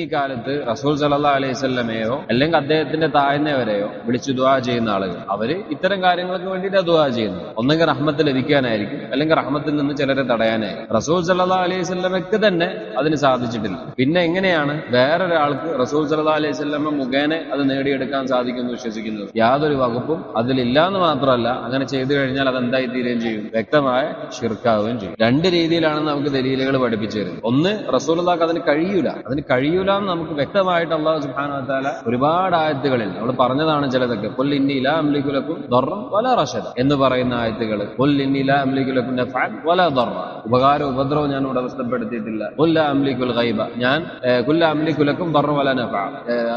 ഈ കാലത്ത് റസൂൽ സല്ലാ അലൈഹി സ്വല്ലമയോ അല്ലെങ്കിൽ അദ്ദേഹത്തിന്റെ താഴ്ന്നവരെയോ വിളിച്ചു ദുവാ ചെയ്യുന്ന ആളുകൾ അവർ ഇത്തരം കാര്യങ്ങൾക്ക് വേണ്ടിയിട്ട് ദുവാ ചെയ്യുന്നു ഒന്നെങ്കിൽ റഹ്മത്ത് ലഭിക്കാനായിരിക്കും അല്ലെങ്കിൽ റഹ്മത്തിൽ നിന്ന് ചിലരെ തടയാനായിരിക്കും. റസൂൽ സല്ലാ അലൈഹി സ്വല്ലമയ്ക്ക് തന്നെ അതിന് സാധിച്ചിട്ടില്ല. പിന്നെ എങ്ങനെയാണ് വേറൊരാൾക്ക് റസൂൽ സല്ലാ അലൈഹി സ്വല്ലമ മുഖേന അത് നേടിയെടുക്കാൻ സാധിക്കുമെന്ന് വിശ്വസിക്കുന്നത്? യാതൊരു വകുപ്പും അതിലില്ല എന്ന് മാത്രമല്ല അങ്ങനെ ചെയ്തു കഴിഞ്ഞാൽ അത് എന്തായി തീരുകയും ചെയ്യും? വ്യക്തമായ ഷിർക്കാവുകയും ചെയ്യും. രണ്ട് രീതിയിലാണ് നമുക്ക് ദലീലുകൾ പഠിപ്പിച്ചു തരുന്നത്. ഒന്ന് റസൂൽ അതിന് കഴിയൂല. അതിന് കഴിയൂല എന്ന് നമുക്ക് വ്യക്തമായിട്ട് അള്ളാഹു വതആല ഒരുപാട് ആയത്തുകളിൽ നമ്മൾ പറഞ്ഞതാണ് ചിലതൊക്കെ. കൊൽ ഇന്നി ലാ ദൊറം വല റഷദ എന്ന് പറയുന്ന ആയത്തുകൾ. കൊൽ ഇന്നി ലാ അംലികുലക്കും നഫഅൻ വല ദർറ ഉപകാരം ഉപദ്രവം ഞാൻ ഉടമസ്ഥപ്പെടുത്തിയിട്ടില്ല കൊല്ല അംലിക്കുൽ ഗൈബ. ഞാൻ കുല്ല അംലിക്കുലക്കും ദർറ വല നഫഅ.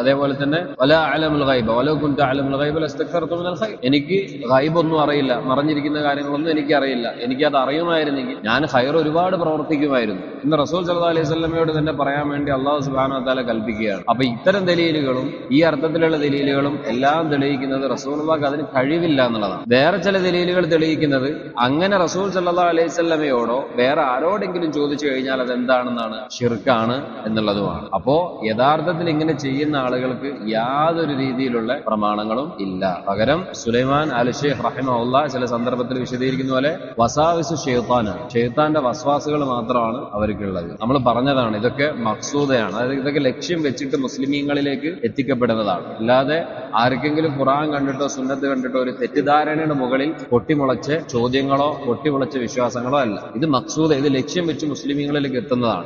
അതേപോലെ തന്നെ വല അലമുൽ ഗൈബ. വല കുൻത അലമുൽ ഗൈബ എനിക്ക് എനിക്ക് ഗൈബൊന്നും അറിയില്ല. മറിഞ്ഞിരിക്കുന്ന കാര്യങ്ങളൊന്നും എനിക്ക് അറിയില്ല എനിക്ക് അത് അറിയുമായിരുന്നെങ്കിൽ ഞാൻ ഹൈർ ഒരുപാട് പ്രവർത്തിക്കുമായിരുന്നു. ഇന്ന് റസൂൽ സല്ലാ അലൈഹി സ്വലമയോട് തന്നെ പറയാൻ വേണ്ടി അള്ളാഹു സുബ്ഹാനഹു വതആല കൽപ്പിക്കുകയാണ്. അപ്പൊ ഇത്തരം ദലീലുകളും ഈ അർത്ഥത്തിലുള്ള ദലീലുകളും എല്ലാം തെളിയിക്കുന്നത് റസൂലുള്ളാഹ് അതിന് കഴിവില്ല എന്നുള്ളതാണ്. വേറെ ചില ദലീലുകൾ തെളിയിക്കുന്നത് അങ്ങനെ റസൂൽ സല്ലാ അലൈഹി വസല്ലമയോടോ വേറെ ആരോടെങ്കിലും ചോദിച്ചു കഴിഞ്ഞാൽ അത് എന്താണെന്നാണ് ഷിർക്കാണ് എന്നുള്ളതുമാണ്. അപ്പോ യഥാർത്ഥത്തിൽ ഇങ്ങനെ ചെയ്യുന്ന ആളുകൾക്ക് യാതൊരു രീതിയിലുള്ള പ്രമാണങ്ങളും ഇല്ല. പകരം സുലൈമാൻ അൽ ഷെയ്ഖ് ചില സന്ദർഭത്തിൽ വിശദീകരിക്കുന്ന പോലെ വസാവിസ് ഷെയ്ത്താനാണ്. ഷെയ്ത്താന്റെ വസ്വാസുകൾ മാത്രമാണ് അവർക്കുള്ളത്. നമ്മൾ പറഞ്ഞതാണ് ഇതൊക്കെ മക്സൂദയാണ്. അതായത് ഇതൊക്കെ ലക്ഷ്യം വെച്ചിട്ട് മുസ്ലിമീങ്ങളിലേക്ക് എത്തിക്കപ്പെടുന്നതാണ്. അല്ലാതെ ആർക്കെങ്കിലും ഖുറാൻ കണ്ടിട്ടോ സുന്നത്ത് കണ്ടിട്ടോ ഒരു തെറ്റിദ്ധാരണയുടെ മുകളിൽ പൊട്ടിമുളച്ച് ചോദ്യങ്ങളോ പൊട്ടിമുളച്ച വിശ്വാസങ്ങളോ അല്ല. ഇത് മക്സൂദ് ഇത് ലക്ഷ്യം വെച്ച് മുസ്ലിമീങ്ങളിലേക്ക് എത്തുന്നതാണ്.